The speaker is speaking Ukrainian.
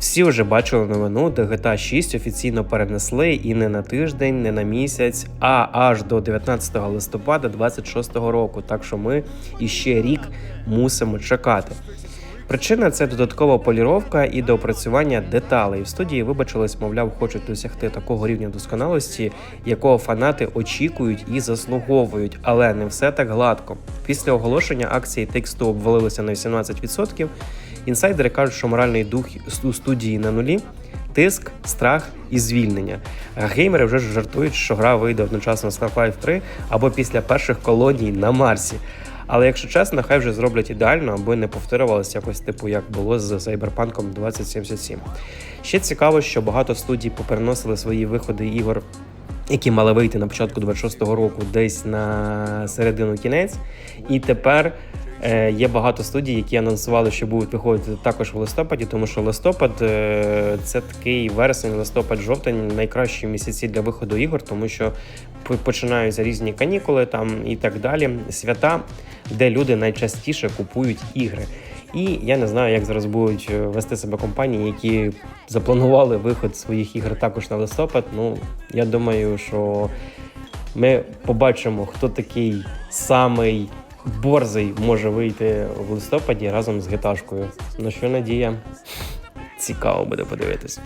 Всі вже бачили новину, де GTA 6 офіційно перенесли і не на тиждень, не на місяць, а аж до 19 листопада 26 року. Так що ми іще рік мусимо чекати. Причина це додаткова поліровка і доопрацювання деталей. В студії вибачились, мовляв, хочуть досягти такого рівня досконалості, якого фанати очікують і заслуговують, але не все так гладко. Після оголошення акції Take-Two обвалилися на 18%. Інсайдери кажуть, що моральний дух у студії на нулі. Тиск, страх і звільнення. Геймери вже жартують, що гра вийде одночасно з Half-Life 3 або після перших колоній на Марсі. Але якщо чесно, хай вже зроблять ідеально, аби не повторювалося якось типу, як було з Cyberpunk 2077. Ще цікаво, що багато студій попереносили свої виходи ігор, які мали вийти на початку 26-го року, десь на середину кінець. І тепер є багато студій, які анонсували, що будуть виходити також в листопаді, тому що листопад е, це такий вересень, листопад, жовтень найкращі місяці для виходу ігор, тому що починаються різні канікули там і так далі, свята, де люди найчастіше купують ігри. І я не знаю, як зараз будуть е, вести себе компанії, які запланували виход своїх ігор також на листопад. Ну, я думаю, що ми побачимо, хто такий самий борзий може вийти в листопаді разом з гіташкою. На що надія? Цікаво буде подивитись.